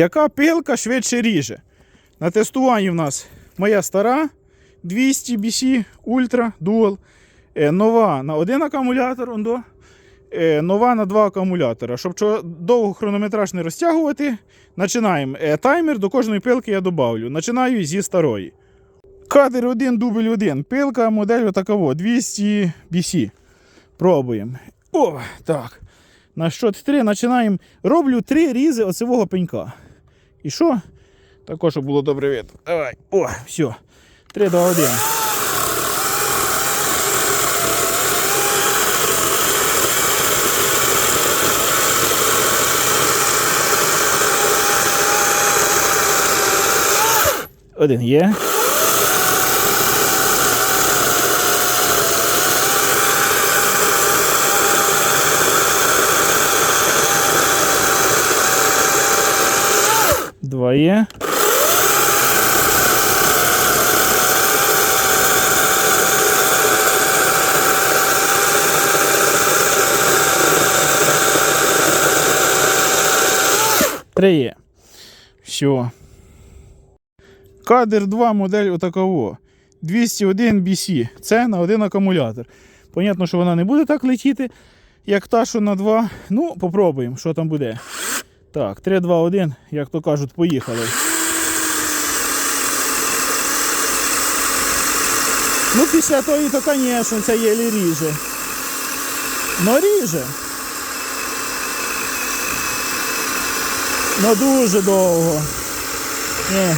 Яка пилка швидше ріже? На тестуванні в нас моя стара 200 BC Ultra Dual. Нова на один акумулятор, ондо, е, нова на два акумулятора. Щоб довго хронометраж не розтягувати, починаємо. Е, таймер до кожної пилки я добавлю. Починаю зі старої. Кадр 1, дубль 1. Пилка модель отакого 200 BC. Пробуємо. О, так. На счет 3 починаємо. Роблю три різи оцевого пенька. І що? Також, було добре видно. Давай. О, все. 3 2, 1. Один є. Два є. Три. Все. Кадр 2 модель отакого. 201 BC. Це на один акумулятор. Понятно, що вона не буде так летіти, як та, що на 2. Ну, попробуємо, що там буде. Так, 3, 2, 1, як то кажуть, поїхали. Ну, після того, то, звісно, це єлі ріже. Ну, ріже. Ну дуже довго. Ні.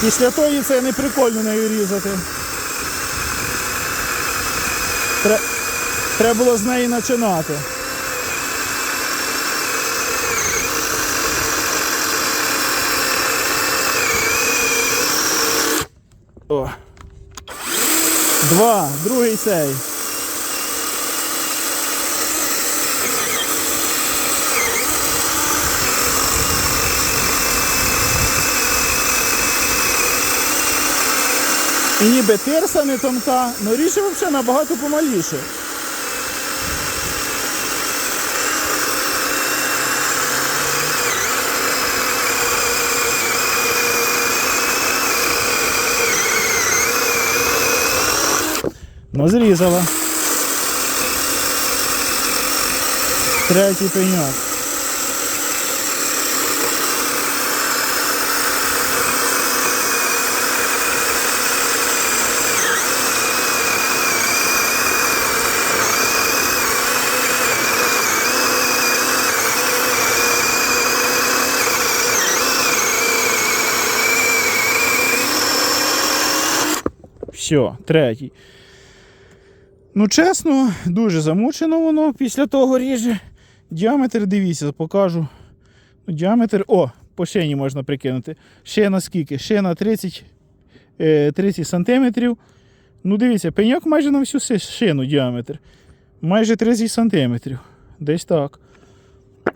Після тої це не прикольно нею різати. Треба було з неї починати. О. Два, другий цей. І ніби тирса не тонка, але рішив взагалі набагато помаліше. Ну, зрізала. Третій пеньок. Все, третій. Ну, чесно, дуже замучено воно після того ріже. Діаметр, дивіться, покажу. Ну, Діаметр, о, по шині можна прикинути. Шина скільки? Шина 30, е, 30 сантиметрів. Ну, дивіться, пеньок майже на всю шину діаметр. Майже 30 сантиметрів. Десь так.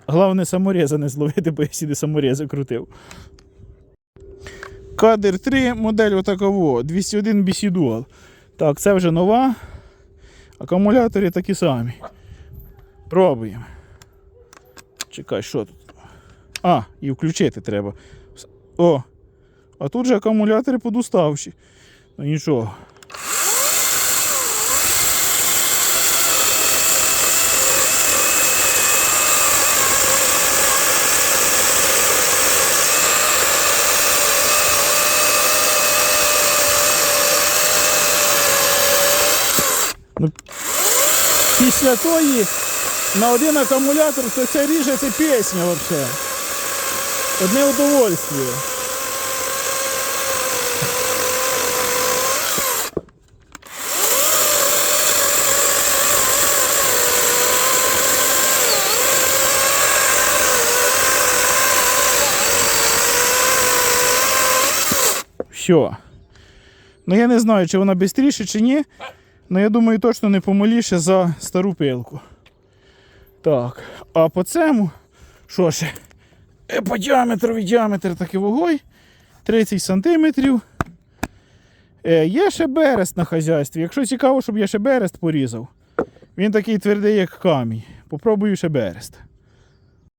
Головне самореза не зловити, бо я сюди саморези крутив. Кадр 3, модель отаково, 201 BC Dual. Так, це вже нова. Акумулятори такі самі. Пробуємо. Чекай, що тут? А, і включити треба. О! А тут же акумулятори подуставші. Ну нічого. Після тої на один акумулятор, то це ріже це пісня взагалі. Одне удовольствие. Все. Ну я не знаю, чи вона швидше, чи ні. Ну, я думаю, точно не помаліше за стару пилку. Так, а по цьому, що ще? І По діаметру діаметр такий вогой 30 сантиметрів. Е, Є ще берест на хазяйстві. Якщо цікаво, щоб я ще берест порізав. Він такий твердий, як камінь. Попробую ще берест.